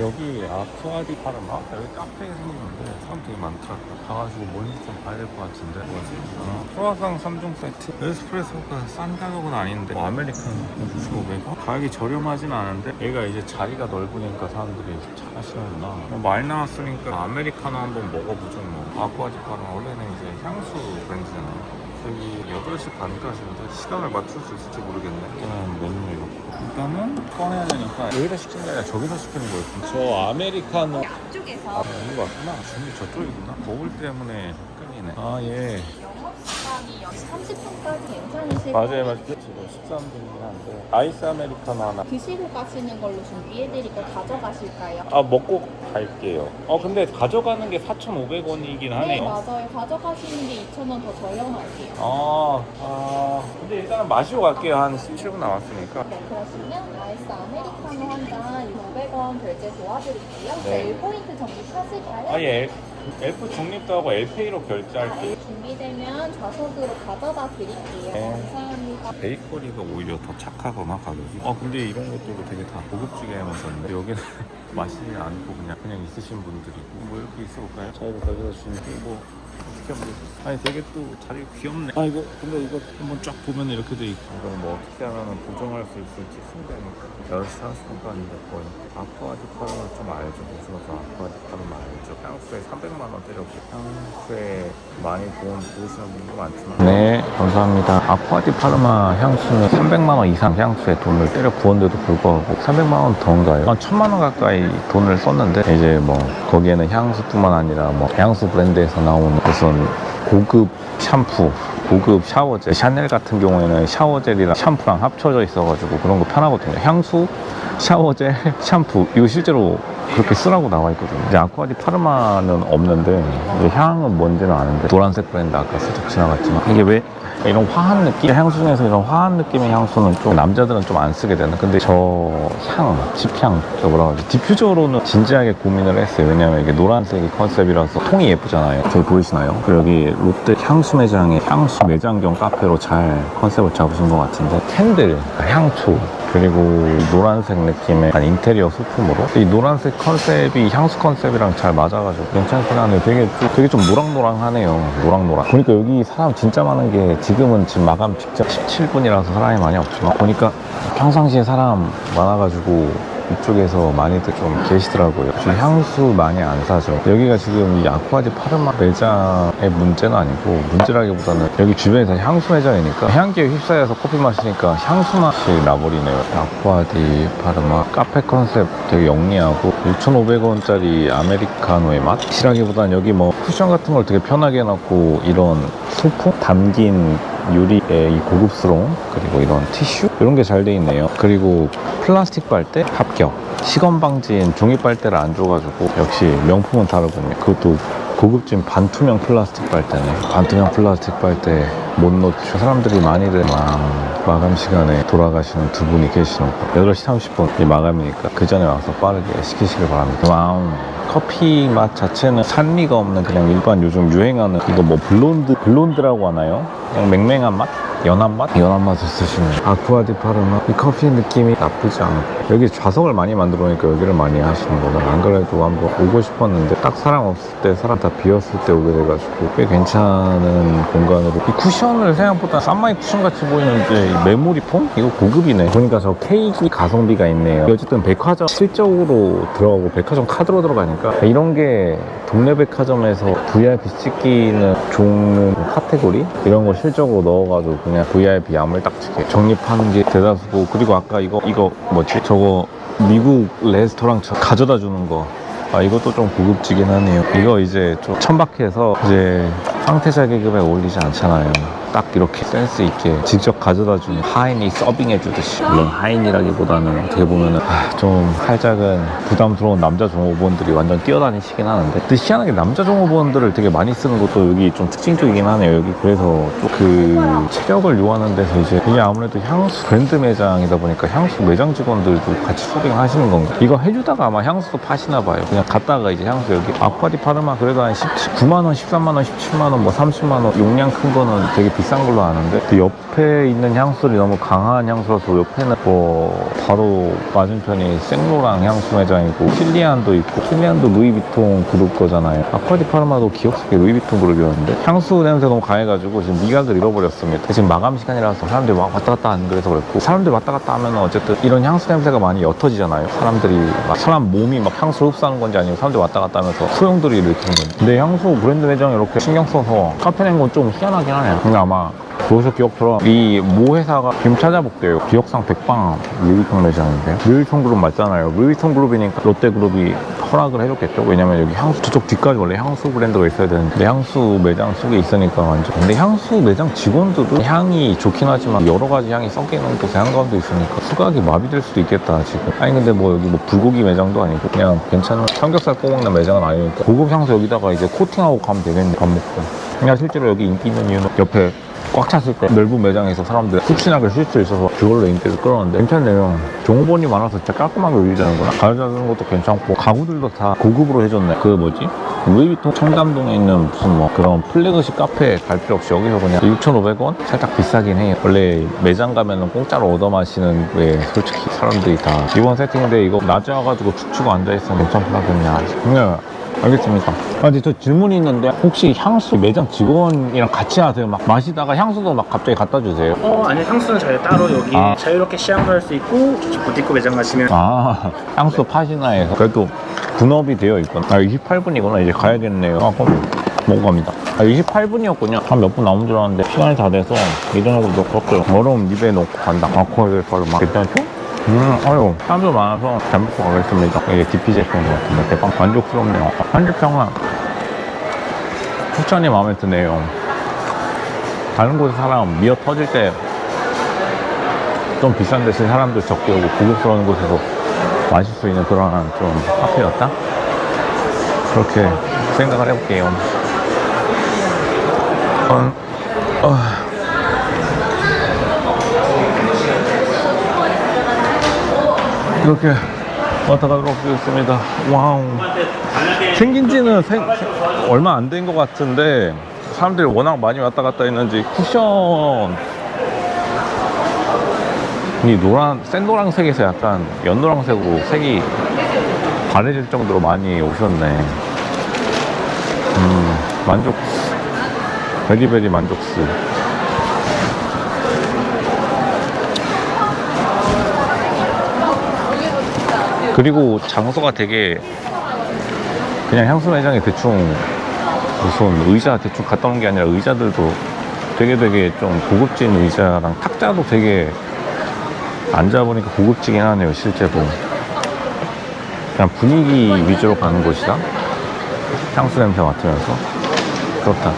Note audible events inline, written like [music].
여기 아쿠아디 파르마? 여기 카페가 생겼는데 사람 되게 많다 가가지고 뭔지 좀 봐야 될 것 같은데. 뭐지? 아, 크로아상 3종 세트. 에스프레소가 싼 가격은 아닌데. 뭐 아메리카노 9,500원? 가격이 저렴하진 않은데 얘가 이제 자리가 넓으니까 사람들이 잘 하시는구나. 뭐말 나왔으니까 아메리카노 한번 먹어보죠 뭐. 아쿠아디 파르마 원래는 이제 향수 브랜드잖아요 여기 8시 반까지인데 시간을 맞출 수 있을지 모르겠네. 일단 메뉴 이렇고 일단은 꺼내야 되니까 여기다 시키는 게 아니라 저기서 시키는 거였구나 저 아메리카노. 앞쪽에서. 아 여기 맞구나. 준비 저쪽이구나. 거울 때문에 헷갈리네. 아 예. 영업 시간이 30분까지 괜찮으실 맞아요. 맞아요. 지금 13분이긴 한데 아이스 아메리카노 하나. 드시고 가시는 걸로 준비해드릴까 가져가실까요? 아 먹고 갈게요 어 근데 가져가는 게 4,500원이긴 네 하네요 맞아요. 가져가시는 게 2,000원 더 저렴할게요. 아, 아 근데 일단은 마시고 갈게요 한 17분 남았으니까 네 그러시면 아이스 아메리카노 한잔 500원 결제 도와드릴게요. 네. 네. 1포인트 정립하실까요? 아예 엘프 중립도 하고 엘페이로 아, 결제할게요 네, 준비되면 좌석으로 가져다 드릴게요. 네. 감사합니다. 베이커리가 오히려 더 착하거나 가격이 어 근데 이런 것들도 되게 다 고급지게 해놓으셨네 여기는 마시지 않고 그냥 그냥 있으신 분들이 뭐 이렇게 있어 볼까요? 자리를 가져다 주시는 뭐 어떻게 하면 되지? 아니 되게 또 자리 귀엽네. 아 이거 근데 이거 한번 쫙 보면 이렇게 돼 있고. 이걸 뭐 어떻게 하면 보정할 수 있을지 신기하니까. 10시 30분까지인데 거의. 아쿠아디파를 좀 알죠. 무슨서 아쿠아디파를 알죠. 향수에 300만 원 때렸고 향수에 많이 돈 부으시는 분도 많지만. 네 감사합니다. 아쿠아디 파르마 향수는 300만 원 이상 향수에 돈을 때려 부었는데도 불구하고 300만 원 더인가요? 한 1000만 원 가까이 돈을 썼는데 이제 뭐 거기에는 향수뿐만 아니라 뭐 향수 브랜드에서 나오는 무슨 고급 샴푸 고급 샤워젤 샤넬 같은 경우에는 샤워젤이랑 샴푸랑 합쳐져 있어가지고 그런 거 편하거든요. 향수 샤워젤 샴푸. 이거 실제로 그렇게 쓰라고 나와 있거든요. 이제 아쿠아디 파르마는 없는데 향은 뭔지는 아는데 노란색 브랜드 아까 슬쩍 지나갔지만 이게 왜 이런 화한 느낌? 향수 중에서 이런 화한 느낌의 향수는 좀 남자들은 좀 안 쓰게 되는? 근데 저 향 집향 저 뭐라 그러지 디퓨저로는 진지하게 고민을 했어요. 왜냐면 이게 노란색이 컨셉이라서 통이 예쁘잖아요. 저기 보이시나요? 그리고 여기 롯데 향수 매장에 향수 매장경 카페로 잘 컨셉을 잡으신 것 같은데 캔들 향초 그리고 노란색 느낌의 약간 인테리어 소품으로? 이 노란색 컨셉이 향수 컨셉이랑 잘 맞아가지고 괜찮긴 하네요 되게, 되게 좀 노랑노랑하네요. 노랑노랑. 보니까 여기 사람 진짜 많은 게 지금은 지금 마감 직전 17분이라서 사람이 많이 없지만 보니까 평상시에 사람 많아가지고 이쪽에서 많이들 좀 계시더라고요. 지금 향수 많이 안 사죠. 여기가 지금 이 아쿠아디 파르마 매장의 문제는 아니고 문제라기보다는 여기 주변에서 향수 매장이니까 향기에 휩싸여서 커피 마시니까 향수 맛이 나버리네요. 아쿠아디 파르마 카페 컨셉 되게 영리하고 6,500원짜리 아메리카노의 맛이라기보다는 여기 뭐 쿠션 같은 걸 되게 편하게 해놨고 이런 소품 담긴 유리의 이 고급스러움 그리고 이런 티슈 이런 게 잘 돼 있네요. 그리고 플라스틱 빨대 합격. 시건 방지인 종이 빨대를 안 줘가지고 역시 명품은 다르군요. 그것도 고급진 반투명 플라스틱 빨대네 반투명 플라스틱 빨대 못 놓죠 사람들이 많이들 막 마감 시간에 돌아가시는 두 분이 계시는 거 8시 30분 이 마감이니까 그 전에 와서 빠르게 시키시길 바랍니다 와우 커피 맛 자체는 산미가 없는 그냥 일반 요즘 유행하는 이거 뭐 블론드 블론드라고 하나요? 그냥 맹맹한 맛? 연한 맛? 연한 맛을 쓰시는. 아쿠아디 파르마 이 커피 느낌이 나쁘지 않고 여기 좌석을 많이 만들어 놓으니까 여기를 많이 하시는 거다 안 그래도 한번 오고 싶었는데 딱 사람 없을 때 사람 다 비었을 때 오게 돼가지고 꽤 괜찮은 공간으로. 이 쿠션을 생각보다 싼마이 쿠션 같이 보이는데 이 메모리 폼? 이거 고급이네. 보니까 저 케이크 가성비가 있네요. 어쨌든 백화점 실적으로 들어가고 백화점 카드로 들어가니까 이런 게 동네 백화점에서 VIP 찍기는 좋은 카테고리 이런 거 실적으로 넣어가지고 그냥 VIP 야물딱지게 적립하는 게 대다수고 그리고 아까 이거 이거 뭐지 저거 미국 레스토랑처럼 가져다 주는 거 아, 이것도 좀 고급지긴 하네요. 이거 이제 좀 천박해서 이제 상태자 계급에 어울리지 않잖아요. 딱 이렇게 센스 있게 직접 가져다 주는 하인이 서빙해 주듯이. 물론 하인이라기보다는 어떻게 보면은 아, 좀 살짝은 부담스러운 남자 종업원들이 완전 뛰어다니시긴 하는데 근데 희한하게 남자 종업원들을 되게 많이 쓰는 것도 여기 좀 특징적이긴 하네요. 여기 그래서 또그 체력을 요하는 데서 이제 이게 아무래도 향수 브랜드 매장이다 보니까 향수 매장 직원들도 같이 서빙하시는 건가? 이거 해주다가 아마 향수도 파시나 봐요. 그냥 갔다가 이제 향수 여기 아쿠아디 파르마 그래도 한 19만 원 13만 원 17만 원 뭐 30만 원 용량 큰 거는 되게 비싼 걸로 아는데 그 옆에 있는 향수들이 너무 강한 향수라서 옆에는 뭐 바로 맞은편이 생로랑 향수 매장이고 킬리안도 있고 킬리안도 루이비통 그룹 거잖아요. 아쿠아디 파르마도 기억 속에 루이비통 그룹이었는데 향수 냄새 너무 강해가지고 지금 미각을 잃어버렸습니다. 지금 마감 시간이라서 사람들이 막 왔다 갔다 하는 그래서 그랬고 사람들이 왔다 갔다 하면 어쨌든 이런 향수 냄새가 많이 옅어지잖아요. 사람들이 막 사람 몸이 막 향수 흡수하는 건지 아니면 사람들이 왔다 갔다 하면서 소용돌이 일으키는 건지. 근데 향수 브랜드 매장 이렇게 신경 써서 카페 낸건 좀 희한하긴 하네요. 근데 아마 보석 기억처럼 이 모 회사가 지금 찾아볼게요. 기억상 백방 루이비통 매장인데요 루이비통 그룹 맞잖아요. 루이비통 그룹이니까 롯데그룹이 허락을 해줬겠죠? 왜냐면 여기 향수 저쪽 뒤까지 원래 향수 브랜드가 있어야 되는데. 향수 매장 속에 있으니까 완전. 근데 향수 매장 직원들도 향이 좋긴 하지만 여러 가지 향이 섞이는 곳에 한가운데 있으니까 수각이 마비될 수도 있겠다 지금. 아니 근데 뭐 여기 뭐 불고기 매장도 아니고 그냥 괜찮은 삼겹살 구워 먹는 매장은 아니니까. 고급 향수 여기다가 이제 코팅하고 가면 되겠네 밥 먹고. 그냥 실제로 여기 인기 있는 이유는 옆에 꽉 찼을 때. 넓은 매장에서 사람들 푹신하게 쉴 수 있어서 그걸로 인기를 끌었는데 괜찮네요 종업원이 많아서 진짜 깔끔하게 유지되는구나 가져다주는 것도 괜찮고 가구들도 다 고급으로 해줬네. 그 뭐지? 루이비통 청담동에 있는 무슨 뭐 그런 플래그십 카페 갈 필요 없이 여기서 그냥 6,500원? 살짝 비싸긴 해요. 원래 매장 가면은 공짜로 얻어 마시는 왜 솔직히 사람들이 다 이번 세팅인데 이거 낮에 와가지고 축축 앉아있으면 괜찮거든요 네 알겠습니다. 아, 근데 저 질문이 있는데 혹시 향수 매장 직원이랑 같이 하세요? 막 마시다가 향수도 막 갑자기 갖다 주세요? 어 아니 향수는 저희 따로 여기 아. 자유롭게 시향도 할 수 있고 저쪽 부티크 매장 가시면 아, [laughs] 향수 파시나에서 그래도 분업이 되어 있구나. 아, 28분이구나. 이제 가야겠네요. 아, 그럼 먹고 갑니다. 아, 28분이었군요. 한 몇 분 남은 줄 알았는데 시간이 다 돼서 예전하고 도 그렇게 얼음 입에 넣고 간다. 아, 거기 바로 막 괜찮죠? 음, 아유, 사람들 많아서 잘 먹고 가겠습니다. 이게 DP 제품인 것 같은데 대박 만족스럽네요. 한주평은 추천이 마음에 드네요. 다른 곳에 사람 미어 터질 때 좀 비싼 대신 사람들 적게 오고 고급스러운 곳에서 마실 수 있는 그런 좀 카페였다? 그렇게 생각을 해볼게요. 어, 어. 이렇게 왔다 가도록 하겠습니다. 와우. 생긴 지는 생- 얼마 안 된 것 같은데 사람들이 워낙 많이 왔다 갔다 했는지 쿠션 이 노란 센 노란색에서 약간 연노란색으로 색이 바래질 정도로 많이 오셨네. 음 만족. 베리베리 만족스. 그리고 장소가 되게 그냥 향수 매장에 대충 무슨 의자 대충 갖다 놓은 게 아니라 의자들도 되게 되게 좀 고급진 의자랑 탁자도 되게 앉아보니까 고급지긴 하네요 실제로. 그냥 분위기 위주로 가는 곳이다? 향수 냄새 맡으면서? 그렇다